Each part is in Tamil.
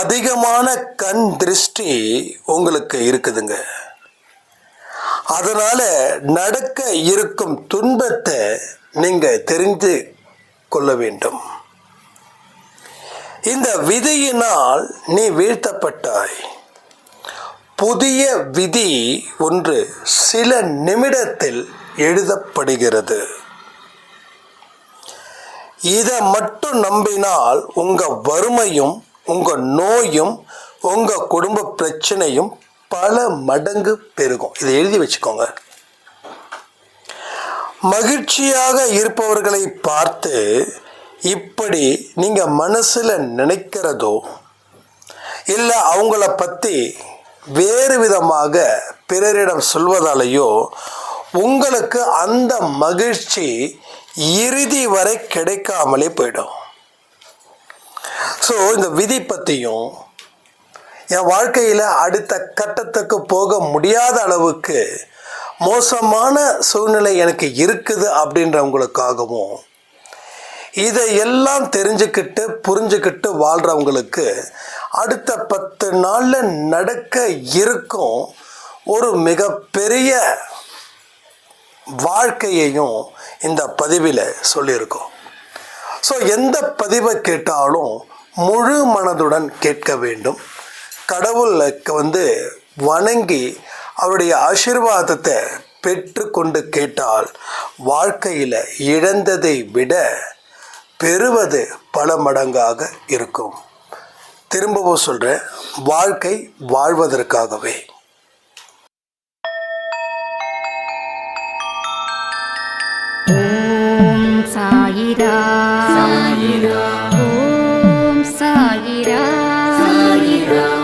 அதிகமான கண் திருஷ்டி உங்களுக்கு இருக்குதுங்க. அதனால நடக்க இருக்கும் துன்பத்தை நீங்க தெரிந்து கொள்ள வேண்டும். இந்த விதியினால் நீ வீழ்த்தப்பட்டாய். புதிய விதி ஒன்று சில நிமிடத்தில் எழுதப்படுகிறது. இதை மட்டும் நம்பினால் உங்க வறுமையும் உங்கள் நோயும் உங்கள் குடும்ப பிரச்சனையும் பல மடங்கு பெருகும். இதை எழுதி வச்சுக்கோங்க. மகிழ்ச்சியாக இருப்பவர்களை பார்த்து இப்படி நீங்கள் மனசில் நினைக்கிறதோ இல்லை அவங்கள பற்றி வேறு விதமாக பிறரிடம் சொல்வதாலேயோ உங்களுக்கு அந்த மகிழ்ச்சி இறுதி வரை கிடைக்காமலே போயிடும். ஸோ இந்த விதி பற்றியும் என் வாழ்க்கையில் அடுத்த கட்டத்துக்கு போக முடியாத அளவுக்கு மோசமான சூழ்நிலை எனக்கு இருக்குது அப்படின்றவங்களுக்காகவும் இதையெல்லாம் தெரிஞ்சுக்கிட்டு புரிஞ்சுக்கிட்டு வாழ்கிறவங்களுக்கு அடுத்த பத்து நாளில் நடக்க இருக்கும் ஒரு மிகப்பெரிய வாழ்க்கையையும் இந்த பதிவில் சொல்லியிருக்கோம். ஸோ எந்த பதிவை கேட்டாலும் முழு மனதுடன் கேட்க வேண்டும். கடவுளுக்கு வந்து வணங்கி அவருடைய ஆசீர்வாதத்தை பெற்றுக்கொண்டு கேட்டால் வாழ்க்கையில் இழந்ததை விட பெறுவது பல மடங்காக இருக்கும். திரும்பவும் சொல்கிறேன் வாழ்க்கை வாழ்வதற்காகவே. சாயிரா. சாயிரா. சாயிரா சாயிரா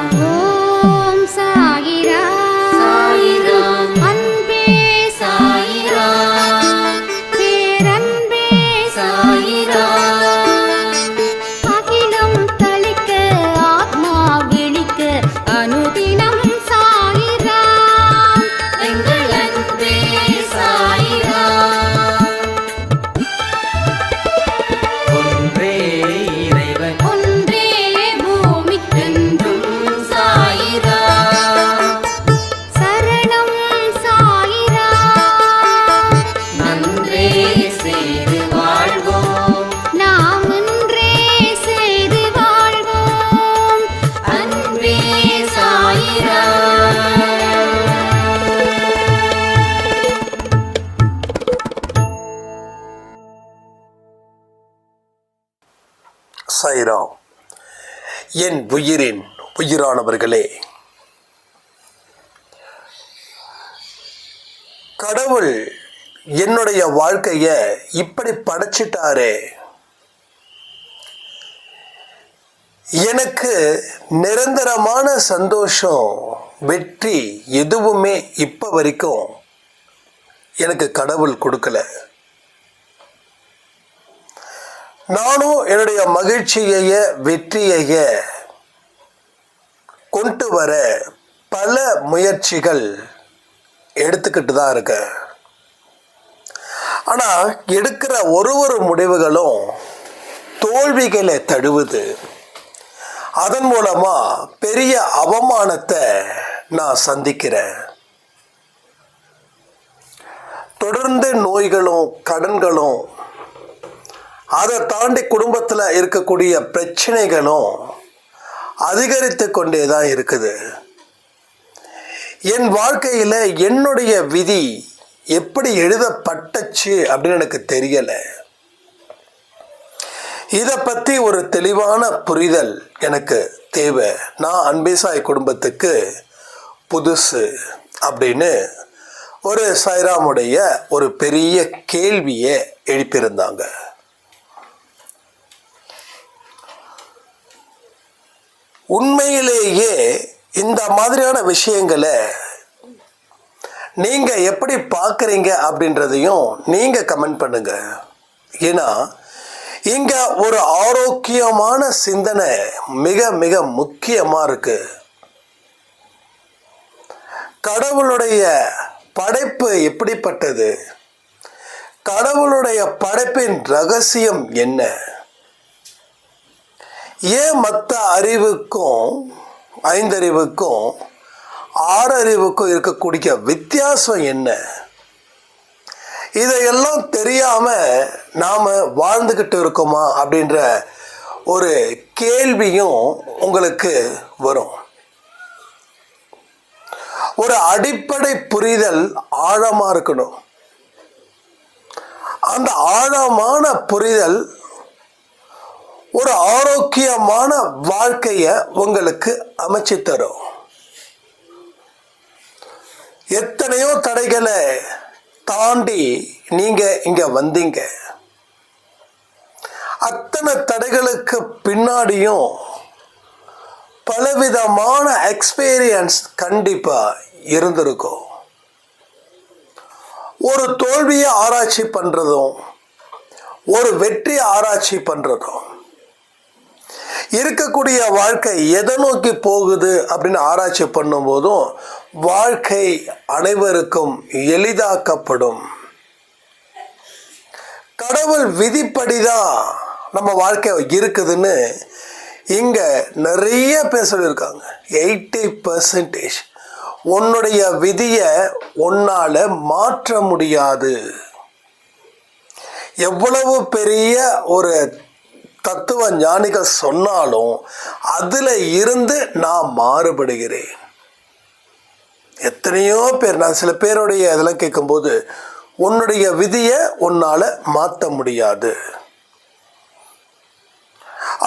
என் உயிரின் உயிரானவர்களே கடவுள் என்னுடைய வாழ்க்கைய இப்படி படைச்சிட்டாரே. எனக்கு நிரந்தரமான சந்தோஷம் வெற்றி எதுவுமே இப்போ வரைக்கும் எனக்கு கடவுள் கொடுக்கல. நானும் என்னுடைய மகிழ்ச்சியைய வெற்றியைய கொண்டு வர பல முயற்சிகள் எடுத்துக்கிட்டு தான் இருக்கேன். ஆனால் எடுக்கிற ஒரு ஒரு முடிவுகளும் தோல்விகளை தழுவுது. அதன் மூலமாக பெரிய அவமானத்தை நான் சந்திக்கிறேன். தொடர்ந்து நோய்களும் கடன்களும் அதை தாண்டி குடும்பத்தில் இருக்கக்கூடிய பிரச்சனைகளும் அதிகரித்து கொண்டே தான் இருக்குது. என் வாழ்க்கையில் என்னுடைய விதி எப்படி எழுதப்பட்டுச்சு அப்படின்னு எனக்கு தெரியலை. இதை பற்றி ஒரு தெளிவான புரிதல் எனக்கு தேவை. நான் அன்பேசாய் குடும்பத்துக்கு புதுசு அப்படின்னு ஒரு சாய்ராமுடைய ஒரு பெரிய கேள்வியை எழுப்பியிருந்தாங்க. உண்மையிலேயே இந்த மாதிரியான விஷயங்களை நீங்கள் எப்படி பார்க்குறீங்க அப்படின்றதையும் நீங்கள் கமெண்ட் பண்ணுங்க. ஏன்னா இங்கே ஒரு ஆரோக்கியமான சிந்தனை மிக மிக முக்கியமாக இருக்கு. கடவுளுடைய படைப்பு எப்படிப்பட்டது? கடவுளுடைய படைப்பின் ரகசியம் என்ன? ஏன் மற்ற அறிவுக்கும் ஐந்தறிவுக்கும் ஆறறிவுக்கும் இருக்கக்கூடிய வித்தியாசம் என்ன? இதையெல்லாம் தெரியாம நாம வாழ்ந்துக்கிட்டு இருக்கோமா அப்படின்ற ஒரு கேள்வியும் உங்களுக்கு வரும். ஒரு அடிப்படை புரிதல் ஆழமாக இருக்கணும். அந்த ஆழமான புரிதல் ஒரு ஆரோக்கியமான வாழ்க்கைய உங்களுக்கு அமைச்சு தரும். எத்தனையோ தடைகளை தாண்டி நீங்க இங்க வந்தீங்க. அத்தனை தடைகளுக்கு பின்னாடியும் பலவிதமான எக்ஸ்பீரியன்ஸ் கண்டிப்பா இருந்திருக்கும். ஒரு தோல்வியை ஆராய்ச்சி பண்றதும் ஒரு வெற்றி ஆராய்ச்சி பண்றதும் இருக்கக்கூடிய வாழ்க்கை எதை நோக்கி போகுது அப்படின்னு ஆராய்ச்சி பண்ணும்போதும் வாழ்க்கை அனைவருக்கும் எளிதாக்கப்படும். கடவுள் விதிப்படிதான் நம்ம வாழ்க்கை இருக்குதுன்னு இங்க நிறைய பேர் சொல்லியிருக்காங்க. எயிட்டி பர்சன்டேஜ் உன்னுடைய விதியை உன்னால மாற்ற முடியாது. எவ்வளவு பெரிய ஒரு தத்துவ ஞானிகள் சொன்னாலும் அதில் இருந்து நான் மாறுபடுகிறேன். எத்தனையோ பேர் நான் சில பேருடைய இதெல்லாம் கேட்கும்போது உன்னுடைய விதியை உன்னால் மாற்ற முடியாது.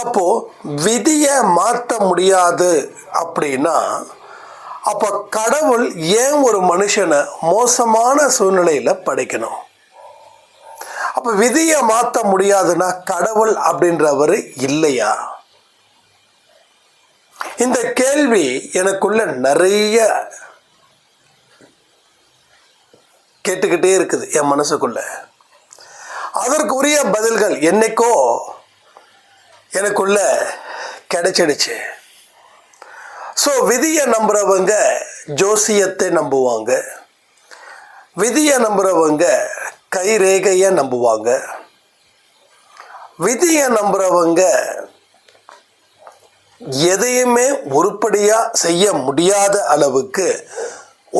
அப்போ விதியை மாற்ற முடியாது அப்படின்னா அப்போ கடவுள் ஏன் ஒரு மனுஷனை மோசமான சூழ்நிலையில் படைக்கணும்? அப்ப விதியை மாற்ற முடியாதுன்னா கடவுள் அப்படின்றவர் இல்லையா? இந்த கேள்வி எனக்குள்ள நிறைய கேட்டுக்கிட்டே இருக்குது என் மனசுக்குள்ள. அதற்குரிய பதில்கள் என்னைக்கோ எனக்குள்ள கிடைச்சிடுச்சு. ஸோ விதியை நம்புறவங்க ஜோசியத்தை நம்புவாங்க. விதியை நம்புறவங்க கைரேகையை நம்புவாங்க. விதியை நம்புறவங்க எதையுமே உருப்படியாக செய்ய முடியாத அளவுக்கு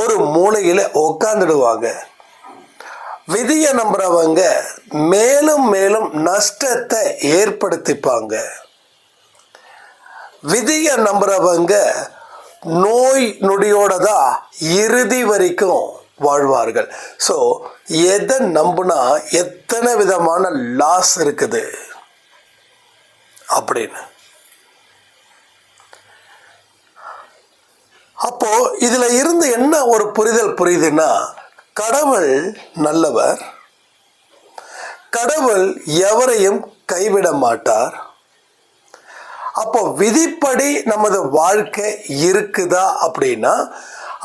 ஒரு மூளையில் உட்காந்துடுவாங்க விதியை நம்புறவங்க மேலும் மேலும் நஷ்டத்தை ஏற்படுத்திப்பாங்க. விதியை நம்புறவங்க நோய் நொடியோட தான் இறுதி வரைக்கும் வாழ்வார்கள். ஸோ எதை நம்புனா எத்தனை விதமான லாஸ் இருக்குது? அப்படின்னு. அப்போ இதுல இருந்து என்ன ஒரு புரிதல் புரியுதுன்னா கடவுள் நல்லவர். கடவுள் எவரையும் கைவிட மாட்டார். அப்போ விதிப்படி நமது வாழ்க்கை இருக்குதா அப்படின்னா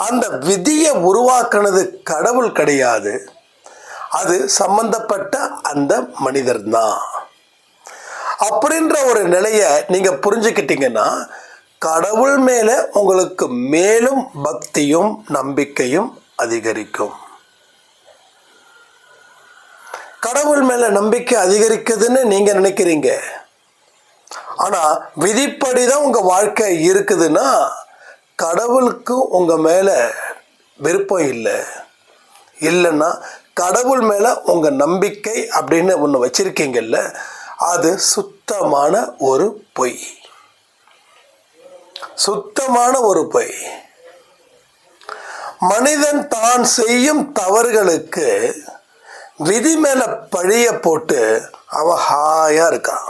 அந்த விதியை உருவாக்குனது கடவுள் கிடையாது. அது சம்பந்தப்பட்ட அந்த மனிதர் தான் அப்படின்ற ஒரு நிலையை நீங்க புரிஞ்சுக்கிட்டீங்கன்னா கடவுள் மேல உங்களுக்கு மேலும் பக்தியும் நம்பிக்கையும் அதிகரிக்கும். கடவுள் மேல நம்பிக்கை அதிகரிக்குதுன்னு நீங்க நினைக்கிறீங்க. ஆனா விதிப்படி தான் உங்க வாழ்க்கை இருக்குதுன்னா கடவுளுக்கு உங்கள் மேலே விருப்பம் இல்லை. இல்லைன்னா கடவுள் மேலே உங்கள் நம்பிக்கை அப்படின்னு ஒன்று வச்சுருக்கீங்கல்ல அது சுத்தமான ஒரு பொய். சுத்தமான ஒரு பொய். மனிதன் தான் செய்யும் தவறுகளுக்கு விதி மேலே பழிய போட்டு அவன் ஹாயாக இருக்கான்.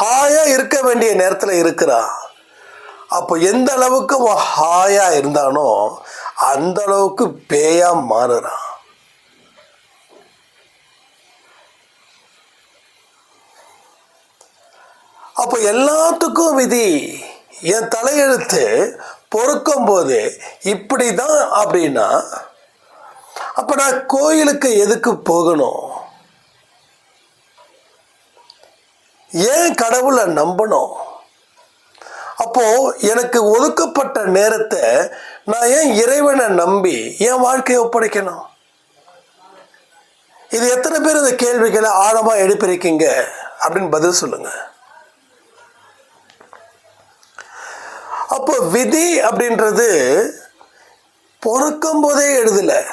ஹாயாக இருக்க வேண்டிய நேரத்தில் இருக்கிறான். அப்போ எந்த அளவுக்கு அவன் ஹாயா இருந்தானோ அந்த அளவுக்கு பேயா மாறுறான். அப்போ எல்லாத்துக்கும் விதி என் தலையெழுத்து பொறுக்கும் போது இப்படி தான் அப்படின்னா அப்போ நான் கோயிலுக்கு எதுக்கு போகணும்? ஏன் கடவுளை நம்பணும்? அப்போ எனக்கு ஒதுக்கப்பட்ட நேரத்தை நான் ஏன் இறைவனை நம்பி என் வாழ்க்கையை ஒப்படைக்கணும்? இது எத்தனை பேர் இந்த கேள்விகளை ஆழமா எழுப்பியிருக்கீங்க அப்படின்னு பதில் சொல்லுங்க. அப்போ விதி அப்படின்றது பொறுக்கும் போதே எழுதல.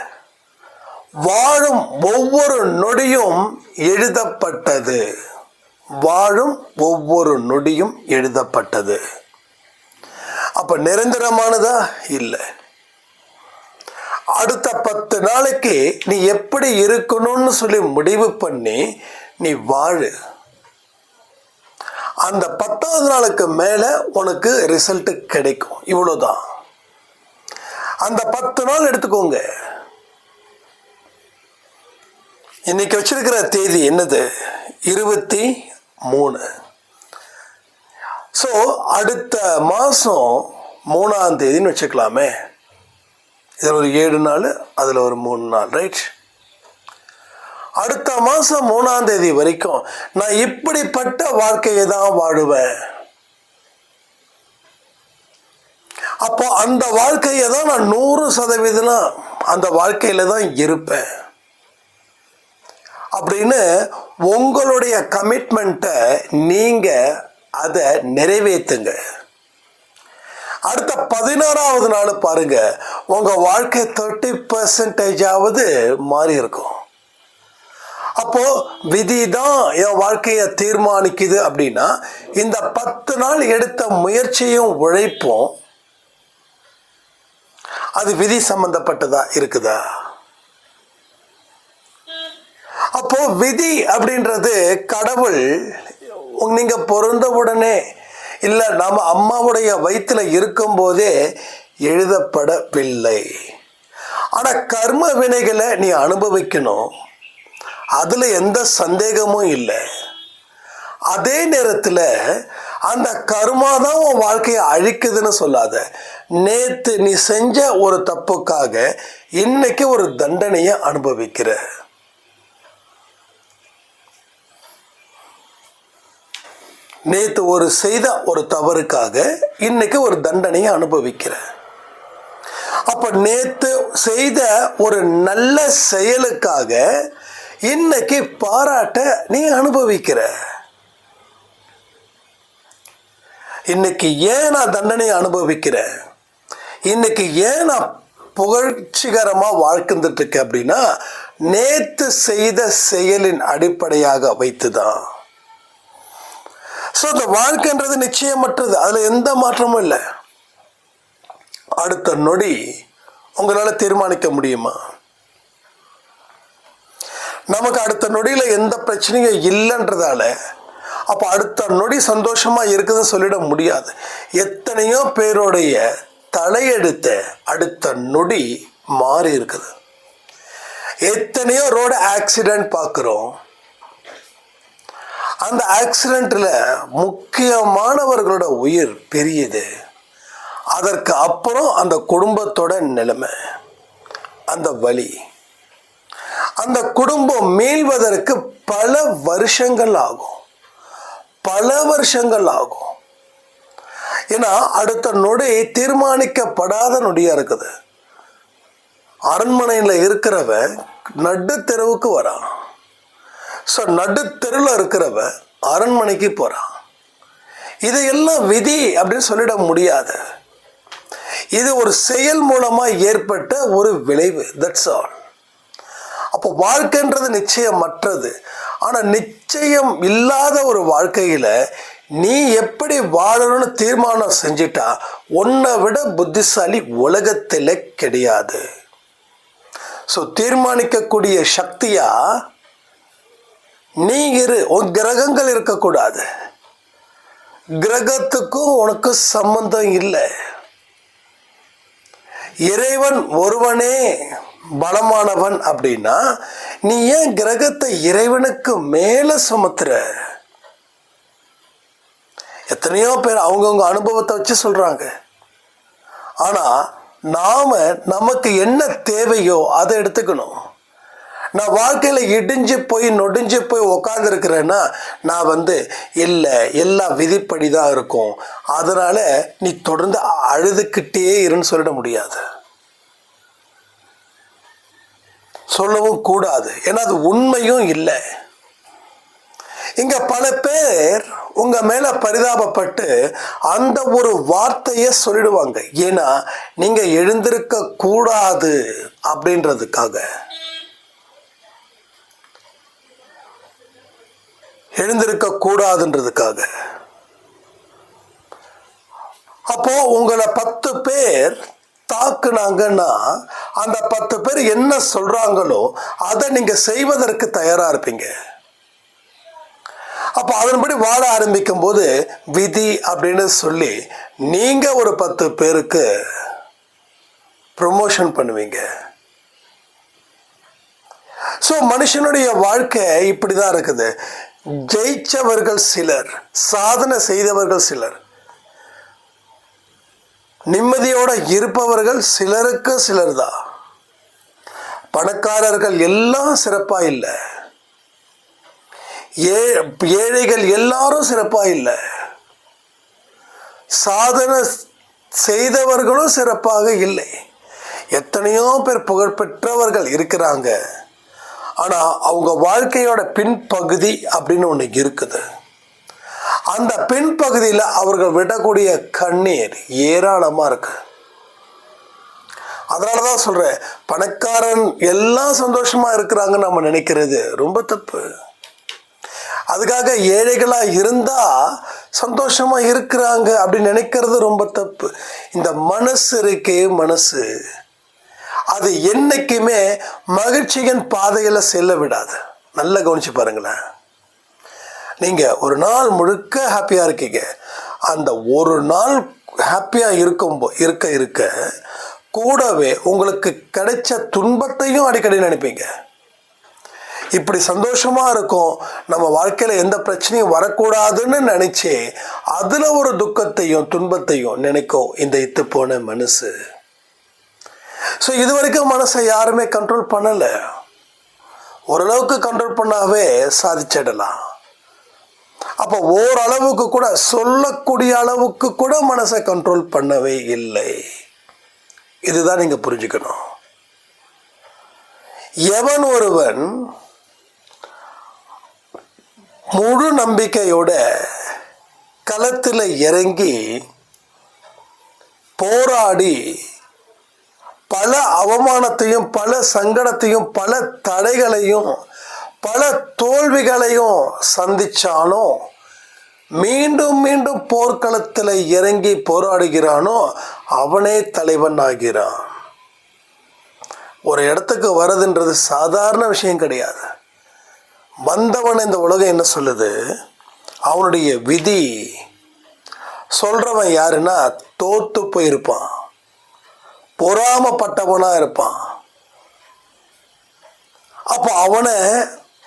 வாழும் ஒவ்வொரு நொடியும் எழுதப்பட்டது. வாழும் ஒவ்வொரு நொடியும் எழுதப்பட்டது. அப்ப நிரந்தரமானதா? இல்லை. அடுத்த பத்து நாளைக்கு நீ எப்படி இருக்கணும்னு சொல்லி முடிவு பண்ணி நீ வாழு. அந்த பத்தாவது நாளுக்கு மேலே உனக்கு ரிசல்ட் கிடைக்கும். இவ்வளோதான் அந்த பத்து நாள் எடுத்துக்கோங்க. இன்னைக்கு வச்சிருக்கிற தேதி என்னது? இருபத்தி மூணு. ஸோ அடுத்த மாதம் மூணாம் தேதின்னு வச்சுக்கலாமே. இதில் ஒரு ஏழு நாள் அதில் ஒரு மூணு நாள் ரைட் அடுத்த மாதம் மூணாம் தேதி வரைக்கும் நான் இப்படிப்பட்ட வாழ்க்கையை தான் வாழுவேன். அப்போ அந்த வாழ்க்கையை தான் நான் நூறு சதவீதம் அந்த வாழ்க்கையில் தான் இருப்பேன். அப்படின்னு உங்களுடைய கமிட்மெண்ட்டை நீங்கள் அதை நிறைவேற்றுங்க அடுத்த பதினாறாவது நாள் பாருங்க உங்க வாழ்க்கை தேர்ட்டி பர்சன்டேஜாவது மாறி இருக்கும். அப்போ விதி தான் என் வாழ்க்கையை தீர்மானிக்குது அப்படின்னா இந்த பத்து நாள் எடுத்த முயற்சியும் உழைப்பும். அது விதி சம்பந்தப்பட்டதா இருக்குதா? அப்போ விதி அப்படின்றது கடவுள் நீங்கள் பிறந்த உடனே இல்லை நம்ம அம்மாவுடைய வயிற்றில் இருக்கும்போதே எழுதப்படவில்லை. ஆனால் கர்ம வினைகளை நீ அனுபவிக்கணும். அதில் எந்த சந்தேகமும் இல்லை. அதே நேரத்தில் அந்த கர்மா தான் உன் வாழ்க்கையை அழிக்குதுன்னு சொல்லாத. நேற்று நீ செஞ்ச ஒரு தப்புக்காக இன்னைக்கு ஒரு தண்டனையை அனுபவிக்கிற. நேத்து ஒரு செய்த ஒரு தவறுக்காக இன்னைக்கு ஒரு தண்டனையை அனுபவிக்கிற அப்ப நேத்து செய்த ஒரு நல்ல செயலுக்காக இன்னைக்கு பாராட்ட நீ அனுபவிக்கிற. இன்னைக்கு ஏன் நான் தண்டனை அனுபவிக்கிறேன் இன்னைக்கு ஏன் நான் புகழ்ச்சிகரமா வாழ்ந்துட்டு இருக்கேன் அப்படின்னா நேத்து செய்த செயலின் அடிப்படையாக வைத்துதான். ஸோ இந்த வாழ்க்கைன்றது நிச்சயமற்றது. அதில் எந்த மாற்றமும் இல்லை. அடுத்த நொடி உங்களால் தீர்மானிக்க முடியுமா? நமக்கு அடுத்த நொடியில் எந்த பிரச்சனையும் இல்லைன்றதால அப்போ அடுத்த நொடி சந்தோஷமாக இருக்குதுன்னு சொல்லிட முடியாது. எத்தனையோ பேருடைய தலையெடுத்த அடுத்த நொடி மாறி இருக்குது. எத்தனையோ ரோடு ஆக்சிடென்ட் பார்க்குறோம் அந்த ஆக்சிடெண்ட்டில் முக்கியமானவர்களோட உயிர் பெரியது. அதற்கு அப்புறம் அந்த குடும்பத்தோட நிலைமை அந்த வழி அந்த குடும்பம் மீள்வதற்கு பல வருஷங்கள் ஆகும். பல வருஷங்கள் ஆகும். ஏன்னா அடுத்த நொடி தீர்மானிக்கப்படாத நொடியாக இருக்குது. அரண்மனையில் இருக்கிறவன் நடுத்தெருவுக்கு வரான். ஸோ நடுத்தெருவில் இருக்கிறவன் அரண்மனைக்கு போகிறான் இதையெல்லாம் விதி அப்படின்னு சொல்லிட முடியாது. இது ஒரு செயல் மூலமாக ஏற்பட்ட ஒரு விளைவு. தட்ஸ் ஆல் அப்போ வாழ்க்கைன்றது நிச்சயமற்றது. ஆனால் நிச்சயம் இல்லாத ஒரு வாழ்க்கையில் நீ எப்படி வாழணும்னு தீர்மானம் செஞ்சிட்டா உன்னை விட புத்திசாலி உலகத்தில் கிடையாது. ஸோ தீர்மானிக்கக்கூடிய சக்தியாக நீ இரு உன் கிரகங்கள் இருக்கக்கூடாது. கிரகத்துக்கும் உனக்கு சம்பந்தம் இல்லை. இறைவன் ஒருவனே பலமானவன் அப்படின்னா நீ ஏன் கிரகத்தை இறைவனுக்கு மேலே சுமத்துற? எத்தனையோ பேர் அவங்கவுங்க அனுபவத்தை வச்சு சொல்கிறாங்க ஆனால் நாம் நமக்கு என்ன தேவையோ அதை எடுத்துக்கணும். நான் வாழ்க்கையில் இடிஞ்சு போய் நொடிஞ்சு போய் உக்காந்துருக்கிறேன்னா நான் வந்து இல்லை எல்லாம் விதிப்படி தான் இருக்கும். அதனால் நீ தொடர்ந்து அழுதுகிட்டே இருன்னு சொல்லிட முடியாது. சொல்லவும் கூடாது. ஏன்னா அது உண்மையும் இல்லை. இங்கே பல பேர் உங்கள் மேலே பரிதாபப்பட்டு அந்த ஒரு வார்த்தையை சொல்லிடுவாங்க. ஏன்னா நீங்கள் எழுந்திருக்க கூடாது அப்படின்றதுக்காக. எழுந்திருக்க கூடாதுன்றதுக்காக. அப்போ உங்களை பத்து பேர் தாக்குனாங்கன்னா அந்த பத்து பேர் என்ன சொல்றாங்களோ அதை நீங்க செய்வதற்கு தயாரா இருப்பீங்க. அப்போ அதன்படி வாழ ஆரம்பிக்கும் போது விதி அப்படின்னு சொல்லி நீங்க ஒரு பத்து பேருக்கு ப்ரொமோஷன் பண்ணுவீங்க. ஸோ மனுஷனுடைய வாழ்க்கை இப்படிதான் இருக்குது. ஜெயிச்சவர்கள் சிலர் சாதனை செய்தவர்கள் சிலர். நிம்மதியோட இருப்பவர்கள் சிலருக்கு சிலர் தான் பணக்காரர்கள் எல்லாம் சிறப்பா இல்லை. ஏ ஏழைகள் எல்லாரும் சிறப்பா இல்லை. சாதனை செய்தவர்களும் சிறப்பாக இல்லை. எத்தனையோ பேர் புகழ்பெற்றவர்கள் இருக்கிறாங்க. ஆனால் அவங்க வாழ்க்கையோட பின்பகுதி அப்படின்னு ஒன்று இருக்குது. அந்த பின்பகுதியில் அவர்கள் விடக்கூடிய கண்ணீர் ஏராளமாக இருக்கு. அதனால தான் சொல்கிறேன் பணக்காரன் எல்லாம் சந்தோஷமாக இருக்கிறாங்கன்னு நம்ம நினைக்கிறது ரொம்ப தப்பு. அதுக்காக ஏழைகளாக இருந்தால் சந்தோஷமாக இருக்கிறாங்க அப்படின்னு நினைக்கிறது ரொம்ப தப்பு. இந்த மனசு இருக்கே மனசு. அது என்னைக்குமே மகிழ்ச்சியின் பாதையில் செல்ல விடாது. நல்லா கவனிச்சு பாருங்களேன். நீங்கள் ஒரு நாள் முழுக்க ஹாப்பியாக இருக்கீங்க. அந்த ஒரு நாள் ஹாப்பியாக இருக்கும் போ- இருக்க இருக்க கூடவே உங்களுக்கு கிடைச்ச துன்பத்தையும் அடிக்கடி நினைப்பீங்க. இப்படி சந்தோஷமாக இருக்கும். நம்ம வாழ்க்கையில் எந்த பிரச்சனையும் வரக்கூடாதுன்னு நினச்சி அதில் ஒரு துக்கத்தையும் துன்பத்தையும் நினைக்கும் இந்த இத்து போன மனசு. ஸோ இது வரைக்கும் மனசை யாருமே கண்ட்ரோல் பண்ணல. ஓரளவுக்கு கண்ட்ரோல் பண்ணாவே சாதிச்சிடலாம். அப்போ ஓரளவுக்கு கூட சொல்லக்கூடிய அளவுக்கு கூட மனசை கண்ட்ரோல் பண்ணவே இல்லை. இதுதான் நீங்க புரிஞ்சுக்கணும். எவன் ஒருவன் முழு நம்பிக்கையோட களத்தில் இறங்கி போராடி பல அவமானத்தையும் பல சங்கடத்தையும் பல தடைகளையும் பல தோல்விகளையும் சந்திச்சானோ? மீண்டும் மீண்டும் போர்க்களத்தில் இறங்கி போராடுகிறானோ? அவனே தலைவன் ஆகிறான். ஒரு இடத்துக்கு வரதுன்றது சாதாரண விஷயம் கிடையாது. வந்தவன் இந்த உலகம் என்ன சொல்லுது? அவனுடைய விதி. சொல்கிறவன் யாருன்னா தோத்து போயிருப்பான். பொறாமப்பட்டவனாக இருப்பான். அப்போ அவனை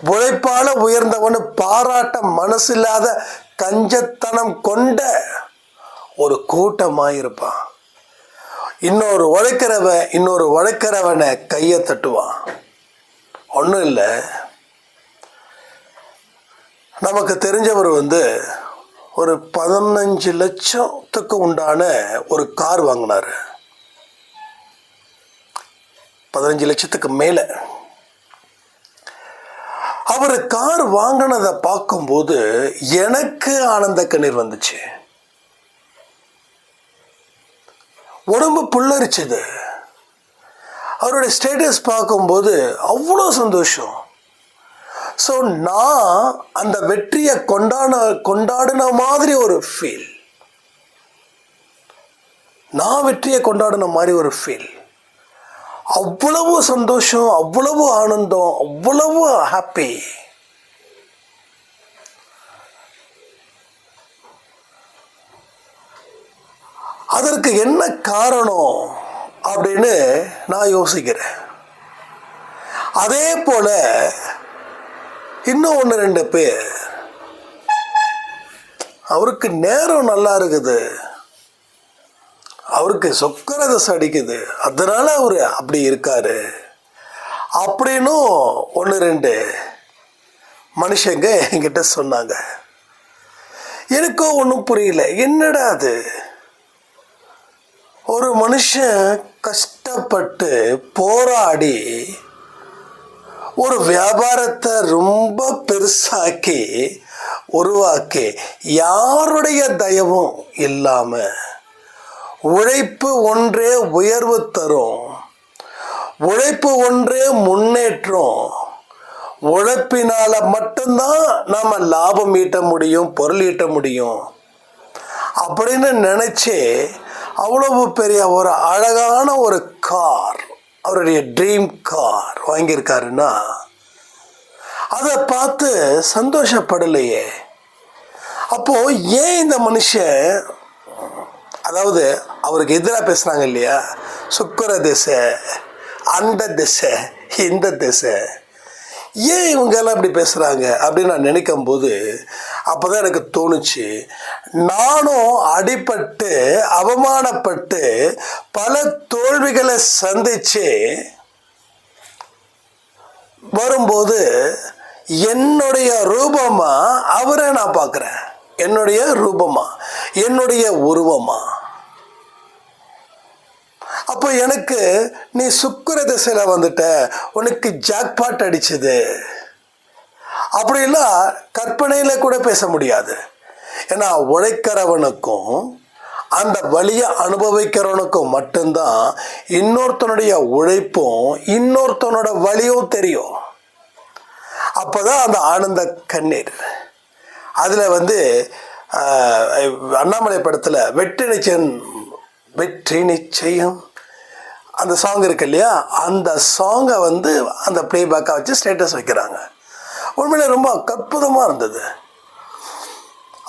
உழைப்பால உயர்ந்தவனு பாராட்ட மனசில்லாத கஞ்சத்தனம் கொண்ட ஒரு கூட்டமாக இருப்பான் இன்னொரு உழைக்கிறவன் இன்னொரு உழைக்கிறவனை கையை தட்டுவான். ஒன்றும் இல்லை. நமக்கு தெரிஞ்சவர் வந்து ஒரு பதினஞ்சு லட்சத்துக்கு உண்டான ஒரு கார் வாங்கினார். பதினஞ்சு லட்சத்துக்கு மேலே. அவர் கார் வாங்கினதை பார்க்கும்போது எனக்கு ஆனந்த கண்ணீர் வந்துச்சு. உடம்பு புல்லரிச்சது. அவருடைய ஸ்டேட்டஸ் பார்க்கும்போது அவ்வளோ சந்தோஷம். ஸோ நான் அந்த வெற்றியை கொண்டாட கொண்டாடின மாதிரி ஒரு ஃபீல் நான் வெற்றியை கொண்டாடின மாதிரி ஒரு ஃபீல் அவ்வளவு சந்தோஷம் அவ்வளவு ஆனந்தம் அவ்வளவு ஹாப்பி அதற்கு என்ன காரணம் அப்படின்னு நான் யோசிக்கிறேன். அதே போல இன்னும் ஒன்று ரெண்டு பேர். அவருக்கு நேரம் நல்லா இருக்குது. அவருக்கு சொக்கரதஸ் அடிக்குது. அதனால் அவர் அப்படி இருக்கார். அப்படின்னும் ஒன்று ரெண்டு மனுஷங்க என்கிட்ட சொன்னாங்க. எனக்கும் ஒன்றும் புரியல. என்னடா அது? ஒரு மனுஷன் கஷ்டப்பட்டு போராடி ஒரு வியாபாரத்தை ரொம்ப பெருசாக்கி உருவாக்கி யாருடைய தயவும் இல்லாமல் உழைப்பு ஒன்றே உயர்வு தரும். உழைப்பு ஒன்றே முன்னேற்றம். உழைப்பினால மட்டும்தான் நாம் லாபம் ஈட்ட முடியும் பொருள் ஈட்ட முடியும். அப்படின்னு நினச்சே அவ்வளவு பெரிய ஒரு அழகான ஒரு கார் அவருடைய ட்ரீம் கார் வாங்கியிருக்காருன்னா அதை பார்த்து சந்தோஷப்படலையே. அப்போது ஏன் இந்த மனுஷன் அதாவது அவருக்கு எதிராக பேசுகிறாங்க இல்லையா? சுக்கர திசை அந்த திசை இந்த திசை. ஏன் இவங்கெல்லாம் இப்படி பேசுகிறாங்க அப்படின்னு நான் நினைக்கும் போது அப்போ தான் எனக்கு தோணுச்சு நானும் அடிபட்டு அவமானப்பட்டு பல தோல்விகளை சந்தித்து வரும்போது என்னுடைய ரூபமாக அவரை நான் பார்க்குறேன். என்னுடைய ரூபமா? என்னுடைய உருவமா? அப்போ எனக்கு நீ சுக்கர திசையில் வந்துட்ட. உனக்கு ஜாக்பாட் அடிச்சது. அப்படிலாம் கற்பனையில் கூட பேச முடியாது. ஏன்னா உழைக்கிறவனுக்கும் அந்த வழியை அனுபவிக்கிறவனுக்கும் மட்டும்தான் இன்னொருத்தனுடைய உழைப்பும் இன்னொருத்தனோட வழியும் தெரியும். அப்போதான் அந்த ஆனந்த கண்ணீர். அதில் வந்து அண்ணாமலை படத்தில் வெற்றி நிச்சயம் வெற்றி நிச்சயம். அந்த சாங் இருக்கு இல்லையா? அந்த சாங்கை வந்து அந்த ப்ளேபேக்காக வச்சு ஸ்டேட்டஸ் வைக்கிறாங்க. உண்மையில ரொம்ப அற்புதமாக இருந்தது.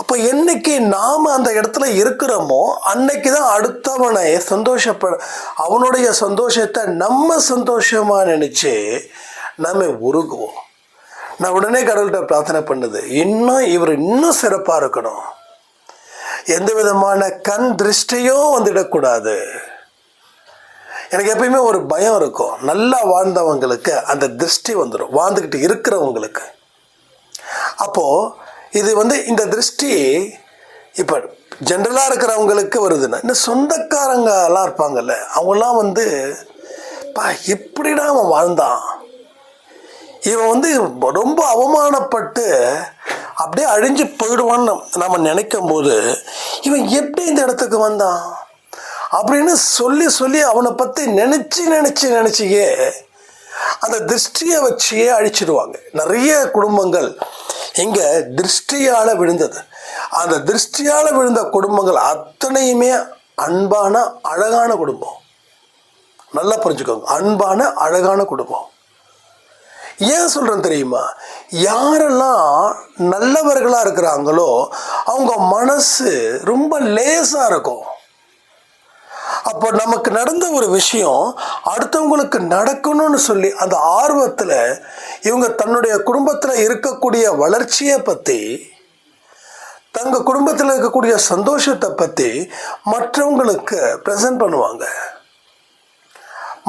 அப்போ என்னைக்கு நாம் அந்த இடத்துல இருக்கிறோமோ அன்னைக்கு தான் அடுத்தவனை சந்தோஷப்பட அவனுடைய சந்தோஷத்தை நம்ம சந்தோஷமாக நினச்சி நம்ம உருகுவோம். நான் உடனே கடவுள்கிட்ட பிரார்த்தனை பண்ணுது இன்னும் இவர் இன்னும் சிறப்பாக இருக்கணும். எந்த விதமான கண் திருஷ்டியும் வந்துடக்கூடாது. எனக்கு எப்பயுமே ஒரு பயம் இருக்கும். நல்லா வாழ்ந்தவங்களுக்கு அந்த திருஷ்டி வந்துடும் வாழ்ந்துக்கிட்டு இருக்கிறவங்களுக்கு. அப்போது இது வந்து இந்த திருஷ்டி இப்போ ஜென்ரலாக இருக்கிறவங்களுக்கு வருதுன்னா இன்னும் சொந்தக்காரங்கெல்லாம் இருப்பாங்கல்ல அவங்களாம் வந்து பா எப்படிடா அவன் வாழ்ந்தான். இவன் வந்து ரொம்ப அவமானப்பட்டு அப்படியே அழிஞ்சு போயிடுவான்னு நம்ம நினைக்கும் போது இவன் எப்படி இந்த இடத்துக்கு வந்தான்? அப்படின்னு சொல்லி சொல்லி அவனை பற்றி நினச்சி நினச்சி நினச்சியே அந்த திருஷ்டியை வச்சியே அழிச்சிடுவாங்க. நிறைய குடும்பங்கள் இங்கே திருஷ்டியால் விழுந்தது. அந்த திருஷ்டியால் விழுந்த குடும்பங்கள் அத்தனையுமே அன்பான அழகான குடும்பம். நல்லா புரிஞ்சுக்கோங்க. அன்பான அழகான குடும்பம். ஏன் சொல்கிறேன் தெரியுமா? யாரெல்லாம் நல்லவர்களாக இருக்கிறாங்களோ அவங்க மனசு ரொம்ப லேசாக இருக்கும். அப்போ நமக்கு நடந்த ஒரு விஷயம் அடுத்தவங்களுக்கு நடக்கணும்னு சொல்லி அந்த ஆர்வத்தில் இவங்க தன்னுடைய குடும்பத்தில் இருக்கக்கூடிய வளர்ச்சியை பற்றி தங்க குடும்பத்தில் இருக்கக்கூடிய சந்தோஷத்தை பற்றி மற்றவங்களுக்கு ப்ரெசன்ட் பண்ணுவாங்க.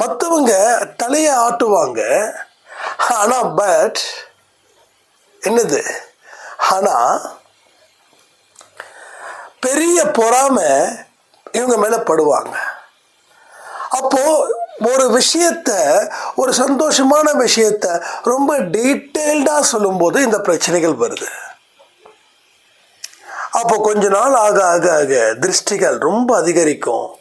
மற்றவங்க தலையை ஆட்டுவாங்க. ஆனால் பட் என்னது? ஆனால் பெரிய பொறாமை இவங்க மேலே படுவாங்க. அப்போ ஒரு விஷயத்த ஒரு சந்தோஷமான விஷயத்த ரொம்ப டீட்டெயில்டாக சொல்லும்போது இந்த பிரச்சனைகள் வருது. அப்போ கொஞ்ச நாள் ஆக ஆக ஆக திருஷ்டிகள் ரொம்ப அதிகரிக்கும்.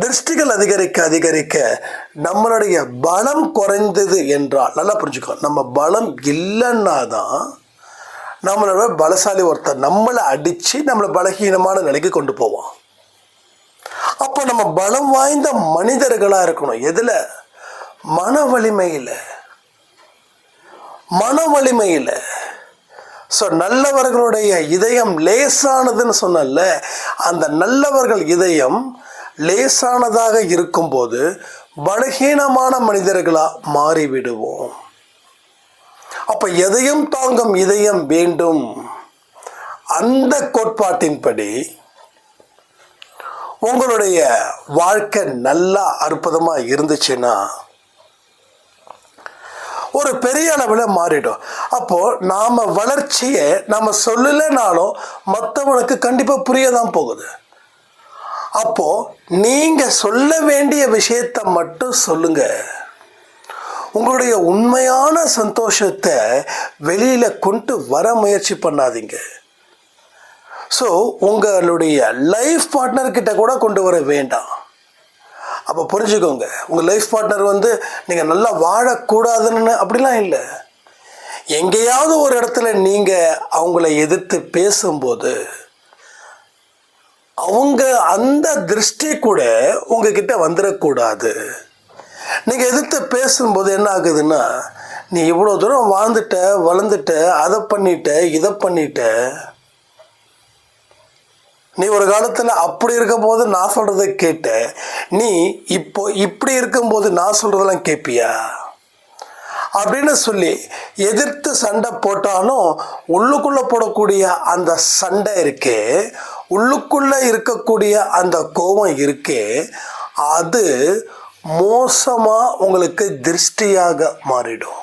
திருஷ்டிகள் அதிகரிக்க அதிகரிக்க நம்மளுடைய பலம் குறைந்தது என்றால் நல்லா புரிஞ்சுக்கோ நம்ம பலம் இல்லைன்னா தான் நம்மளோட பலசாலி ஒருத்தர் நம்மளை அடித்து நம்மளை பலகீனமான நிலைக்கு கொண்டு போவோம் அப்போ நம்ம பலம் வாய்ந்த மனிதர்களாக இருக்கணும். எதில்? மன வலிமையில். மன வலிமையில். ஸோ நல்லவர்களுடைய இதயம் லேசானதுன்னு சொன்னல அந்த நல்லவர்கள் இதயம் லேசானதாக இருக்கும்போது பலகீனமான மனிதர்களாக மாறிவிடுவோம். அப்போ எதையும் தாங்கும் இதயம் வேண்டும். அந்த கோட்பாட்டின்படி உங்களுடைய வாழ்க்கை நல்லா அற்புதமாக இருந்துச்சுன்னா ஒரு பெரிய அளவில் மாறிடும். அப்போது நாம் வளர்ச்சியை நம்ம சொல்லலைனாலும் மற்றவனுக்கு கண்டிப்பாக புரிய தான் போகுது. அப்போது நீங்கள் சொல்ல வேண்டிய விஷயத்தை மட்டும் சொல்லுங்க. உங்களுடைய உண்மையான சந்தோஷத்தை வெளியில் கொண்டு வர முயற்சி பண்ணாதீங்க. ஸோ உங்களுடைய லைஃப் பார்ட்னர்கிட்ட கூட கொண்டு வர வேண்டாம். அப்போ புரிஞ்சுக்கோங்க. உங்கள் லைஃப் பார்ட்னர் வந்து நீங்கள் நல்லா வாழக்கூடாதுன்னு அப்படிலாம் இல்லை. எங்கேயாவது ஒரு இடத்துல நீங்கள் அவங்கள எதிர்த்து பேசும்போது அவங்க அந்த திருஷ்டி கூட உங்ககிட்ட வந்துடக்கூடாது நீங்கள் எதிர்த்து பேசும்போது என்ன ஆகுதுன்னா நீ இவ்வளோ தூரம் வாழ்ந்துட்ட வளர்ந்துட்ட அதை பண்ணிட்ட இதை பண்ணிட்ட நீ ஒரு காலத்தில் அப்படி இருக்கும்போது நான் சொல்கிறத கேட்ட நீ இப்போ இப்படி இருக்கும்போது நான் சொல்கிறதெல்லாம் கேட்பியா அப்படின்னு சொல்லி எதிர்த்து சண்டை போட்டாலும் உள்ளுக்குள்ளே போடக்கூடிய அந்த சண்டை இருக்கே உள்ளுக்குள்ளே இருக்கக்கூடிய அந்த கோபம் இருக்கே அது மோசமாக உங்களுக்கு திருஷ்டியாக மாறிடும்.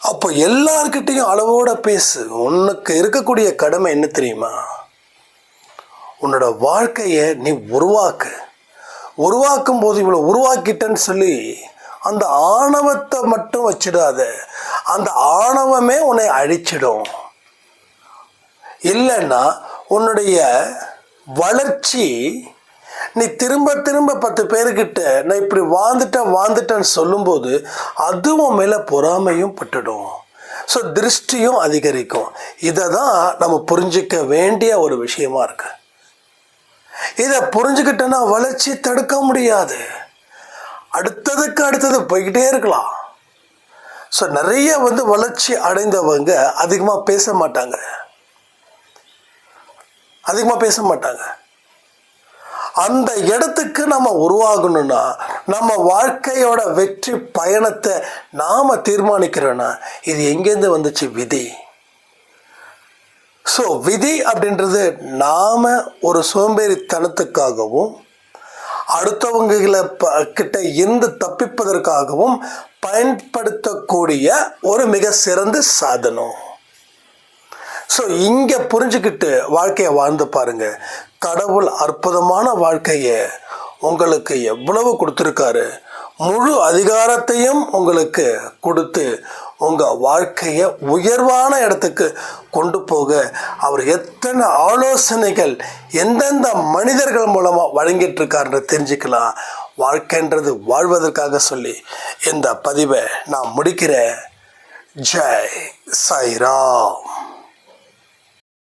அப்போ எல்லார்கிட்டையும் அளவோட பேசு. உனக்கு இருக்கக்கூடிய கடமை என்ன தெரியுமா? உன்னோட வாழ்க்கையை நீ உருவாக்கு. உருவாக்கும் போது இவ்வளோ உருவாக்கிட்டேன்னு சொல்லி அந்த ஆணவத்தை மட்டும் வச்சிடாத. அந்த ஆணவமே உன்னை அழிச்சிடும். இல்லைன்னா உன்னுடைய வளர்ச்சி நீ திரும்ப திரும்ப பத்து பேர்கிட்ட நான் இப்படி வாழ்ந்துட்டேன் வாழ்ந்துட்டேன்னு சொல்லும்போது அதுவும் மேலே பொறாமையும் பட்டுடும். ஸோ திருஷ்டியும் அதிகரிக்கும். இதை தான் நம்ம புரிஞ்சிக்க வேண்டிய ஒரு விஷயமா இருக்குது இதை புரிஞ்சுக்கிட்டேன்னா வளர்ச்சி தடுக்க முடியாது. அடுத்ததுக்கு அடுத்தது போய்கிட்டே இருக்கலாம். ஸோ நிறைய வந்து வளர்ச்சி அடைந்தவங்க அதிகமாக பேச மாட்டாங்க. அதிகமாக பேச மாட்டாங்க. அந்த இடத்துக்கு நம்ம உருவாகணும்னா நம்ம வாழ்க்கையோட வெற்றி பயணத்தை நாம் தீர்மானிக்கிறோன்னா இது எங்கேருந்து வந்துச்சு? விதி. ஸோ விதி அப்படின்றது நாம் ஒரு சோம்பேறித்தனத்துக்காகவும் அடுத்தவங்களை ப- கிட்ட இருந்து தப்பிப்பதற்காகவும் பயன்படுத்தக்கூடிய ஒரு மிக சிறந்த சாதனம். ஸோ இங்கே புரிஞ்சுக்கிட்டு வாழ்க்கையை வாழ்ந்து பாருங்க. கடவுள் அற்புதமான வாழ்க்கையை உங்களுக்கு எவ்வளவு கொடுத்துருக்காரு? முழு அதிகாரத்தையும் உங்களுக்கு கொடுத்து உங்கள் வாழ்க்கையை உயர்வான இடத்துக்கு கொண்டு போக. அவர் எத்தனை ஆலோசனைகள் எந்தெந்த மனிதர்கள் மூலமாக வழங்கிட்டு இருக்காருன்னு தெரிஞ்சுக்கலாம். வாழ்க்கைன்றது வாழ்வதற்காக சொல்லி இந்த பதிவை நான் முடிக்கிறேன். ஜெய் சாய்ராம்.